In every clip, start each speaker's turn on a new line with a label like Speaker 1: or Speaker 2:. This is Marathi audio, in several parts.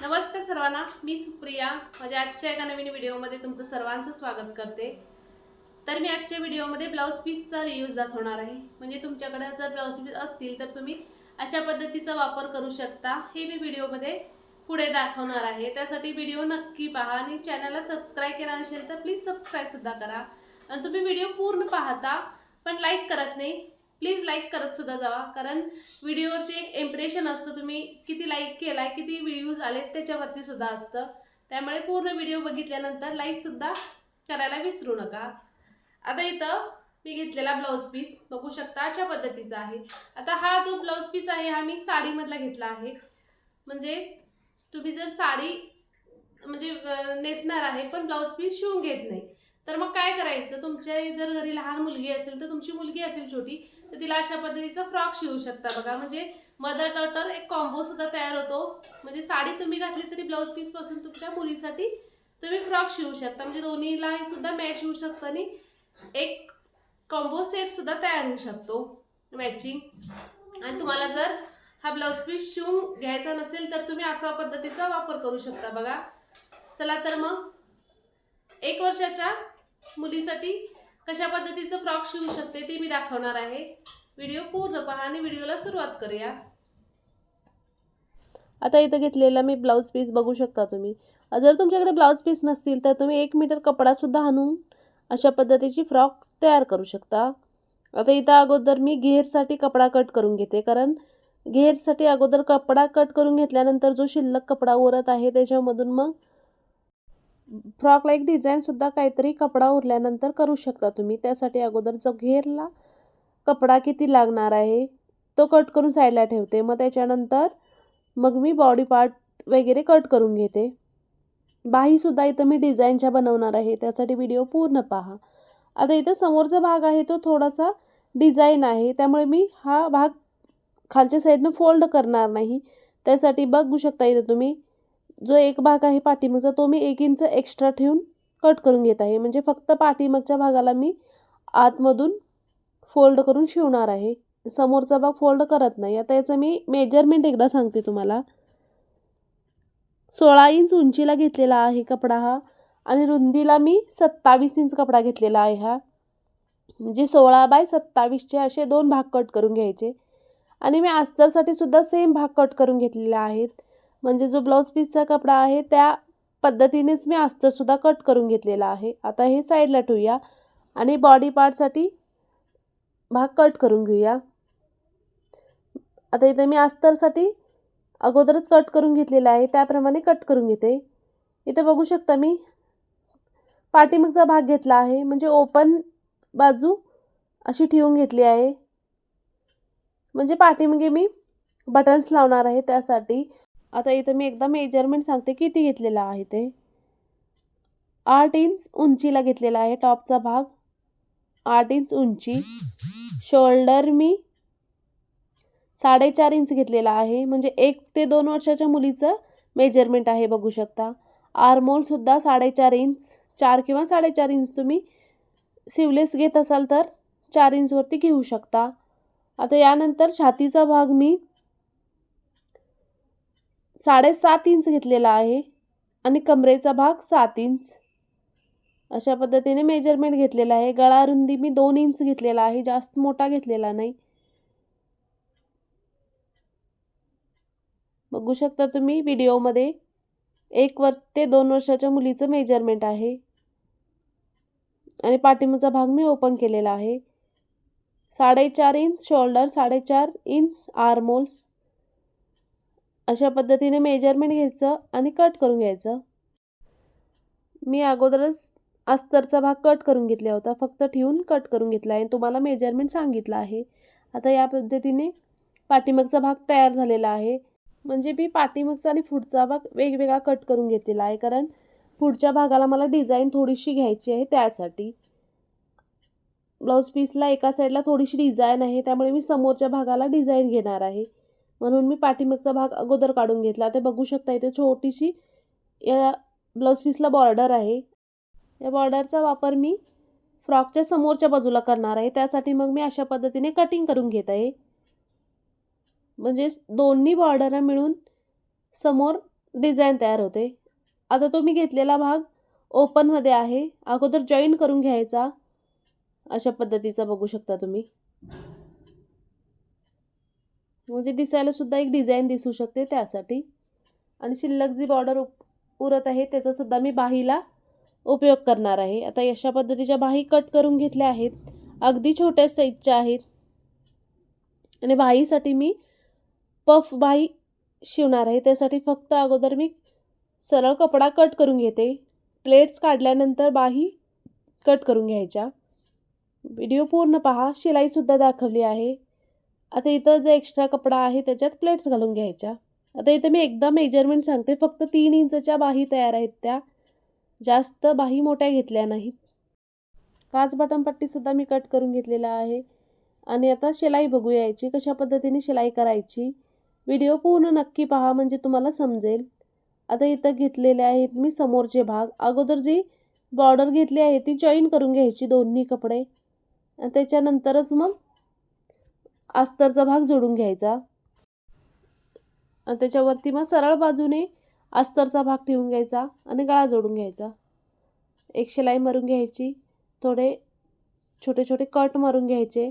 Speaker 1: नमस्कार सर्वांना मी सुप्रिया. माझ्या आजच्या एका नवीन व्हिडिओमध्ये तुमचं सर्वांचं स्वागत करते. तर मी आजच्या व्हिडिओमध्ये ब्लाऊज पीसचा रियूज दाखवणार आहे. म्हणजे तुमच्याकडे जर ब्लाऊज पीस असतील तर तुम्ही अशा पद्धतीचा वापर करू शकता. हे मी व्हिडिओमध्ये पुढे दाखवणार आहे. त्यासाठी व्हिडिओ नक्की पहा आणि चॅनलला सबस्क्राईब केला नसेल तर प्लीज सबस्क्राईबसुद्धा करा. आणि तुम्ही व्हिडिओ पूर्ण पाहता पण लाईक करत नाही प्लीज लाईक करत सुद्धा जावा. कारण व्हिडिओवरती एक इम्प्रेशन असतं तुम्ही. किती लाईक केलाय किती व्ह्यूज आलेत त्याच्यावरती सुद्धा असतं. त्यामुळे पूर्ण व्हिडिओ बघितल्यानंतर लाईक सुद्धा करायला विसरू नका. आता इथं मी घेतलेला ब्लाऊज पीस बघू शकता अशा पद्धतीचा आहे. आता हा जो ब्लाऊज पीस आहे हा मी साडीमधला घेतला आहे. म्हणजे तुम्ही जर साडी म्हणजे नेसणार आहे पण ब्लाऊज पीस शिवून घेत नाही. तर मग काय करायचं? तुमच्या जर घरी लहान मुलगी असेल तर तुमची मुलगी असेल छोटी तर तिला अशा पद्धतीचा फ्रॉक शिवू शकता बघा. म्हणजे मदर डॉटर एक कॉम्बो सुद्धा तयार होतो. म्हणजे साडी तुम्ही घातली तरी ब्लाऊज पीसपासून तुमच्या मुलीसाठी तुम्ही फ्रॉक शिवू शकता. म्हणजे दोन्हीलाही सुद्धा मॅच होऊ शकतं आणि एक कॉम्बो सेट सुद्धा तयार होऊ शकतो. मॅचिंग आणि तुम्हाला जर हा ब्लाऊज पीस शिवून घ्यायचा नसेल तर तुम्ही असा पद्धतीचा वापर करू शकता बघा. चला तर मग एक वर्षाच्या मुलीसाठी कशा पद्धतीचं फ्रॉक शिवू शकते ते मी दाखवणार आहे. व्हिडिओ पूर्ण पहा आणि व्हिडिओला सुरुवात करूया.
Speaker 2: आता इथं घेतलेला मी ब्लाऊज पीस बघू शकता तुम्ही. जर तुमच्याकडे ब्लाऊज पीस नसतील तर तुम्ही एक मीटर कपडासुद्धा आणून अशा पद्धतीची फ्रॉक तयार करू शकता. आता इथं अगोदर मी घेरसाठी कपडा कट करून घेते कारण घेरसाठी अगोदर कपडा कट करून घेतल्यानंतर जो शिल्लक कपडा उरत आहे त्याच्यामधून मग फ्रॉकला एक डिझाईनसुद्धा काहीतरी कपडा उरल्यानंतर करू शकता तुम्ही. त्यासाठी अगोदर जो घेरला कपडा किती लागणार आहे तो कट करून साईडला ठेवते. मग त्याच्यानंतर मग मी बॉडी पार्ट वगैरे कट करून घेते. बाहीसुद्धा इथं मी डिझाईनच्या बनवणार आहे. त्यासाठी व्हिडिओ पूर्ण पहा. आता इथं समोरचा भाग आहे तो थोडासा डिझाईन आहे. त्यामुळे मी हा भाग खालच्या साईडनं फोल्ड करणार नाही. त्यासाठी बघू शकता इथं तुम्ही जो एक भाग आहे पाठीमागचा तो मी एक इंच एक्स्ट्रा ठेवून कट करून घेत आहे. म्हणजे फक्त पाठीमागच्या भागाला मी आतमधून फोल्ड करून शिवणार आहे. समोरचा भाग फोल्ड करत नाही. आता याचं मी मेजरमेंट एकदा सांगते तुम्हाला. सोळा इंच उंचीला घेतलेला आहे कपडा हा आणि रुंदीला मी सत्तावीस इंच कपडा घेतलेला आहे हा. म्हणजे सोळा बाय सत्तावीसचे असे दोन भाग कट करून घ्यायचे. आणि मी अस्तरसाठी सुद्धा सेम भाग कट करून घेतलेले आहेत म्हणजे जो ब्लाऊज पीसचा कपडा आहे त्या पद्धतीनेच मी अस्तरसुद्धा कट करून घेतलेला आहे. आता हे साईडला ठेवूया आणि बॉडी पार्टसाठी भाग कट करून घेऊया. आता इथे मी अस्तरसाठी अगोदरच कट करून घेतलेला आहे त्याप्रमाणे कट करून घेते. इथे बघू शकता मी पाठीमागचा भाग घेतला आहे म्हणजे ओपन बाजू अशी ठेवून घेतली आहे. म्हणजे पाठीमागे मी बटन्स लावणार आहे त्यासाठी. आता इथं मी एकदा मेजरमेंट सांगते किती घेतलेला आहे ते? आठ इंच उंचीला घेतलेला आहे टॉपचा भाग. आठ इंच उंची. शोल्डर मी साडेचार इंच घेतलेला आहे. म्हणजे एक ते दोन वर्षाच्या मुलीचं मेजरमेंट आहे बघू शकता. आर्मोलसुद्धा साडेचार इंच चार किंवा साडेचार इंच तुम्ही सिवलेस घेत असाल तर चार इंचवरती घेऊ शकता. आता यानंतर छातीचा भाग मी साडेसात इंच घेतलेला आहे आणि कमरेचा भाग सात इंच. अशा पद्धतीने मेजरमेंट घेतलेला आहे. गळा रुंदी मी दोन इंच घेतलेला आहे. जास्त मोठा घेतलेला नाही. बघू शकता तुम्ही व्हिडिओमध्ये एक वर्ष ते दोन वर्षाच्या मुलीचं मेजरमेंट आहे. आणि पाठिंबाचा भाग मी ओपन केलेला आहे. साडेचार इंच शोल्डर साडेचार इंच आर्मोल्स अशा पद्धतीने मेजरमेंट घ्यायचं आणि कट करून घ्यायचं. मी अगोदरच अस्तरचा भाग कट करून घेतला होता. फक्त ठेवून कट करून घेतला आहे. तुम्हाला मेजरमेंट सांगितलं आहे. आता या पद्धतीने पाठीमागचा भाग तयार झालेला आहे. म्हणजे मी पाठीमागचा आणि पुढचा भाग वेगवेगळा कट करून घेतलेला आहे. कारण पुढच्या भागाला मला डिझाईन थोडीशी घ्यायची आहे त्यासाठी. ब्लाऊज पीसला एका साईडला थोडीशी डिझाईन आहे. त्यामुळे मी समोरच्या भागाला डिझाईन घेणार आहे. म्हणून मी पाठीमागचा भाग अगोदर काढून घेतला. ते बघू शकता इथे छोटीशी या ब्लाऊज पीसला बॉर्डर आहे. या बॉर्डरचा वापर मी फ्रॉकच्या समोरच्या बाजूला करणार आहे. त्यासाठी मग मी अशा पद्धतीने कटिंग करून घेत आहे. म्हणजे दोन्ही बॉर्डर मिळून समोर डिझाईन तयार होते. आता तो मी घेतलेला भाग ओपनमध्ये आहे. अगोदर जॉईन करून घ्यायचा. अशा पद्धतीचा बघू शकता तुम्ही. म्हणजे दिसायला सुद्धा एक डिझाईन दिसू शकते त्यासाठी. आणि शिल्लक जी बॉर्डर उरत आहे त्याचा सुद्धा मी बाहीला उपयोग करणार आहे. आता अशा पद्धतीच्या बाही कट करून घेतल्या आहेत. अगदी छोट्या साईजच्या आहेत. आणि बाहीसाठी मी पफ बाही शिवणार आहे. त्यासाठी फक्त अगोदर मी सरळ कपडा कट करून घेते. प्लेट्स काढल्यानंतर बाही कट करून घ्यायच्या. व्हिडिओ पूर्ण पहा. शिलाईसुद्धा दाखवली आहे. आता इथं जे एक्स्ट्रा कपडा आहे त्याच्यात प्लेट्स घालून घ्यायच्या. आता इथं मी एकदा मेजरमेंट सांगते फक्त तीन इंचच्या बाही तयार आहेत त्या. जास्त बाही मोठ्या घेतल्या नाहीत. काच बटनपट्टीसुद्धा मी कट करून घेतलेला आहे. आणि आता शिलाई बघू यायची कशा पद्धतीने शिलाई करायची. व्हिडिओ पूर्ण नक्की पहा म्हणजे तुम्हाला समजेल. आता इथं घेतलेले आहेत मी समोरचे भाग. अगोदर जी बॉर्डर घेतली आहे ती जॉईन करून घ्यायची दोन्ही कपडे. आणि त्याच्यानंतरच मग अस्तरचा भाग जोडून घ्यायचा. आणि त्याच्यावरती मग सरळ बाजूने अस्तरचा भाग ठेवून घ्यायचा आणि गळा जोडून घ्यायचा. एक शिलाई मारून घ्यायची. थोडे छोटे छोटे कट मारून घ्यायचे.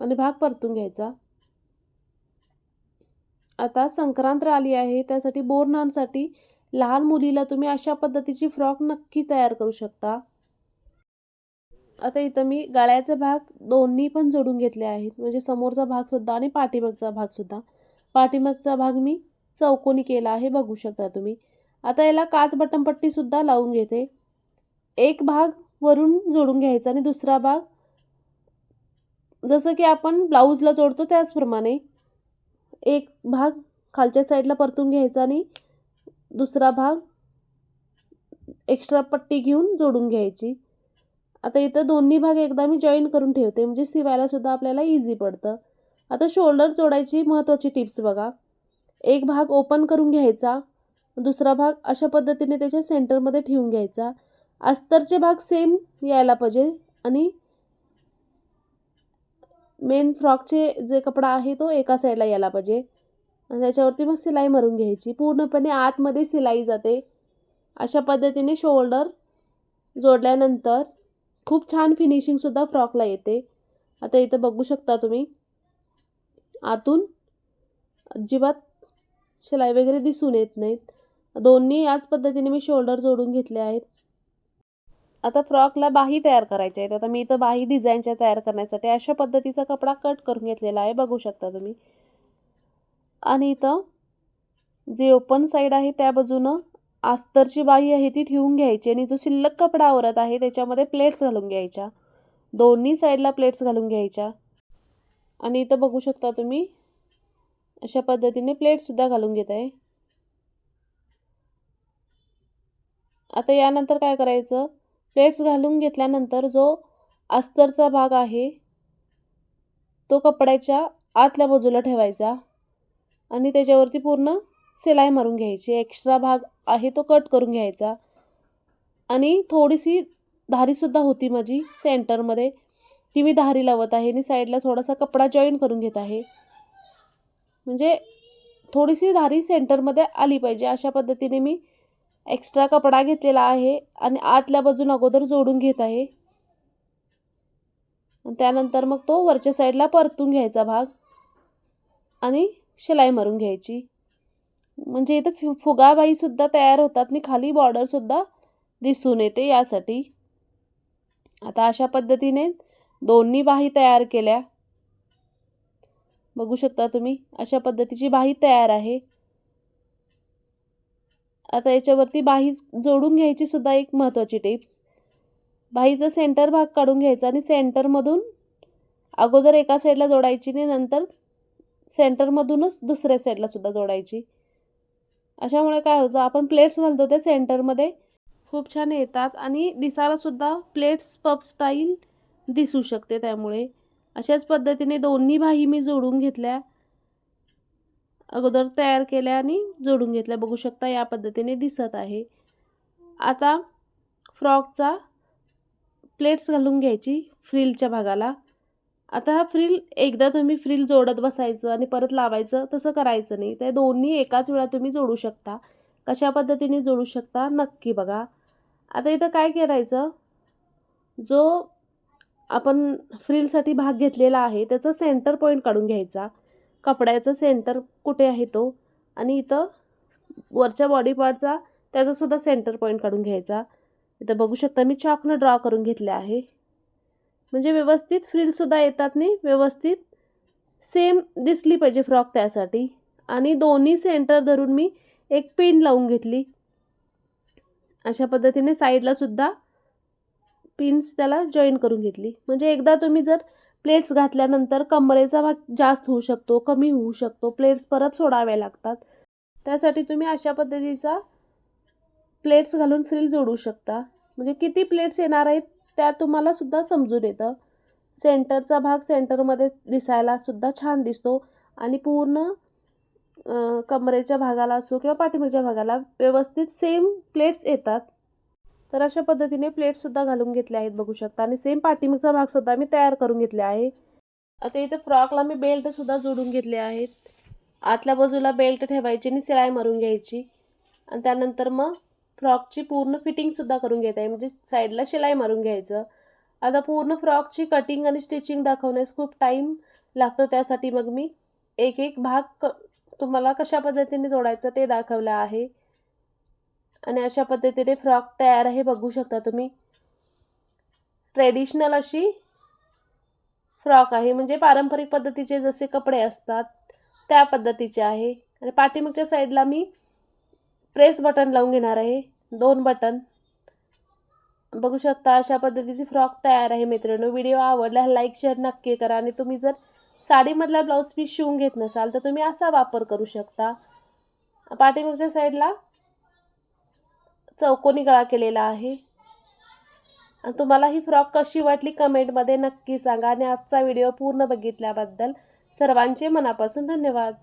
Speaker 2: आणि भाग परतून घ्यायचा. आता संक्रांत आली आहे. त्यासाठी बोरनांसाठी लहान मुलीला तुम्ही अशा पद्धतीची फ्रॉक नक्की तयार करू शकता. आता इथं मी गळ्याचे भाग दोन्ही पण जोडून घेतले आहेत. म्हणजे समोरचा भागसुद्धा आणि पाठीमागचा भागसुद्धा पाठीमागचा भाग मी चौकोनी केला आहे बघू शकता तुम्ही. आता याला काच बटनपट्टीसुद्धा लावून घेते. एक भाग वरून जोडून घ्यायचा आणि दुसरा भाग जसं की आपण ब्लाऊजला जोडतो त्याचप्रमाणे एक भाग खालच्या साईडला परतून घ्यायचा आणि दुसरा भाग एक्स्ट्रा पट्टी घेऊन जोडून घ्यायची. आता इथं दोन्ही भाग एकदा मी जॉईन करून ठेवते म्हणजे शिवायलासुद्धा आपल्याला इझी पडतं. आता शोल्डर जोडायची महत्त्वाची टिप्स बघा. एक भाग ओपन करून घ्यायचा दुसरा भाग अशा पद्धतीने त्याच्या सेंटरमध्ये ठेवून घ्यायचा. अस्तरचे भाग सेम यायला पाहिजे आणि मेन फ्रॉकचे जे कपडा आहे तो एका साईडला यायला पाहिजे. आणि त्याच्यावरती मग सिलाई मारून घ्यायची. पूर्णपणे आतमध्ये सिलाई जाते. अशा पद्धतीने शोल्डर जोडल्यानंतर खूप छान फिनिशिंगसुद्धा फ्रॉकला येते. आता इथं बघू शकता तुम्ही. आतून अजिबात शिलाई वगैरे दिसून येत नाहीत. दोन्ही याच पद्धतीने मी शोल्डर जोडून घेतले आहेत. आता फ्रॉकला बाही तयार करायच्या आहेत. आता मी इथं बाही डिझाईनच्या तयार करण्यासाठी अशा पद्धतीचा कपडा कट करून घेतलेला आहे. बघू शकता तुम्ही. आणि इथं जे ओपन साईड आहे त्या बाजूनं अस्तरची बाही आहे ती ठेवून घ्यायची आणि जो शिल्लक कपडा आवरत आहे त्याच्यामध्ये प्लेट्स घालून घ्यायच्या. दोन्ही साईडला प्लेट्स घालून घ्यायच्या. आणि इथं बघू शकता तुम्ही अशा पद्धतीने प्लेटसुद्धा घालून घेत आहे. आता यानंतर काय करायचं? प्लेट्स घालून घेतल्यानंतर जो अस्तरचा भाग आहे तो कपड्याच्या आतल्या बाजूला ठेवायचा. आणि त्याच्यावरती पूर्ण सिलाई मारून घ्यायची एक्स्ट्रा भाग आहे तो कट करून घ्यायचा. आणि थोडीशी धारीसुद्धा होती माझी सेंटरमध्ये ती मी धारी लावत आहे आणि साईडला थोडासा कपडा जॉईन करून घेत आहे. म्हणजे थोडीशी धारी सेंटरमध्ये आली पाहिजे अशा पद्धतीने मी एक्स्ट्रा कपडा घेतलेला आहे आणि आतल्या बाजून अगोदर जोडून घेत आहे. त्यानंतर मग तो वरच्या साईडला परतून घ्यायचा भाग आणि शिलाई मारून घ्यायची. म्हणजे इथं फु फुगाबाईसुद्धा तयार होतात आणि खाली बॉर्डरसुद्धा दिसून येते यासाठी. आता अशा पद्धतीने दोन्ही बाही तयार केल्या. बघू शकता तुम्ही अशा पद्धतीची बाही तयार आहे. आता याच्यावरती बाही जोडून घ्यायची सुद्धा एक महत्त्वाची टिप्स बाहीचा सेंटर भाग काढून घ्यायचा आणि सेंटरमधून अगोदर एका साईडला जोडायची आणि नंतर सेंटरमधूनच दुसऱ्या साईडला सुद्धा जोडायची. अशामुळे काय होतं आपण प्लेट्स घालतो त्या सेंटरमध्ये खूप छान येतात आणि दिसायलासुद्धा प्लेट्स पप स्टाईल दिसू शकते त्यामुळे. अशाच पद्धतीने दोन्ही भाई मी जोडून घेतल्या. अगोदर तयार केल्या आणि जोडून घेतल्या. बघू शकता या पद्धतीने दिसत आहे. आता फ्रॉकचा प्लेट्स घालून घ्यायची. फ्रिलच्या भागाला. आता हा फ्रिल एकदा तुम्ही फ्रिल जोडत बसायचं आणि परत लावायचं तसं करायचं नाही. ते दोन्ही एकाच वेळा तुम्ही जोडू शकता. कशा पद्धतीने जोडू शकता? नक्की बघा. आता इथं काय करायचं? जो आपण फ्रिलसाठी भाग घेतलेला आहे त्याचा सेंटर पॉईंट काढून घ्यायचा. कपड्याचा सेंटर कुठे आहे तो? आणि इथं वरच्या बॉडी पार्टचा त्याचासुद्धा सेंटर पॉईंट काढून घ्यायचा. इथं बघू शकता मी चॉकनं ड्रॉ करून घेतले आहे. म्हणजे व्यवस्थित फ्रिलसुद्धा येतात नाही व्यवस्थित. सेम दिसली पाहिजे फ्रॉक त्यासाठी. आणि दोन्ही सेंटर धरून मी एक पिन लावून घेतली. अशा पद्धतीने साईडलासुद्धा पिन्स त्याला जॉईन करून घेतली. म्हणजे एकदा तुम्ही जर प्लेट्स घातल्यानंतर कमरेचा भाग जास्त होऊ शकतो कमी होऊ शकतो प्लेट्स परत सोडाव्या लागतात. त्यासाठी तुम्ही अशा पद्धतीचा प्लेट्स घालून फ्रिल जोडू शकता. म्हणजे किती प्लेट्स येणार आहेत त्या तुम्हाला सुद्धा समजून येतं. सेंटरचा भाग सेंटरमध्ये दिसायला सुद्धा छान दिसतो आणि पूर्ण कमरेच्या भागाला असो किंवा पाठीमागच्या भागाला व्यवस्थित सेम प्लेट्स येतात. तर अशा पद्धतीने प्लेट्ससुद्धा घालून घेतले आहेत बघू शकता. आणि सेम पाठीमागचा भागसुद्धा मी तयार करून घेतले आहे. आता इथे फ्रॉकला मी बेल्टसुद्धा जोडून घेतले आहेत. आतल्या बाजूला बेल्ट ठेवायची आणि सिलाई मारून घ्यायची. आणि त्यानंतर मग फ्रॉकची पूर्ण फिटिंगसुद्धा करून घेत आहे. म्हणजे साईडला शिलाई मारून घ्यायचं. आता पूर्ण फ्रॉकची कटिंग आणि स्टिचिंग दाखवण्यास खूप टाईम लागतो. त्यासाठी मग मी एक एक भाग क तुम्हाला कशा पद्धतीने जोडायचं ते दाखवलं आहे. आणि अशा पद्धतीने फ्रॉक तयार आहे बघू शकता तुम्ही. ट्रेडिशनल अशी फ्रॉक आहे. म्हणजे पारंपरिक पद्धतीचे जसे कपडे असतात त्या पद्धतीचे आहे. आणि पाठीमागच्या साईडला मी प्रेस बटन लावून घेणार आहे. दोन बटन. बघू शकता अशा पद्धतीची फ्रॉक तयार आहे मित्रांनो. व्हिडिओ आवडला लाईक शेअर नक्की करा आणि तुम्ही जर साडीमधला ब्लाऊज पीस शिवून घेत नसाल तर तुम्ही असा वापर करू शकता. पाठीमागच्या साईडला चौकोनी गळा केलेला आहे. आणि तुम्हाला ही फ्रॉक कशी वाटली कमेंटमध्ये नक्की सांगा आणि आजचा व्हिडिओ पूर्ण बघितल्याबद्दल सर्वांचे मनापासून धन्यवाद.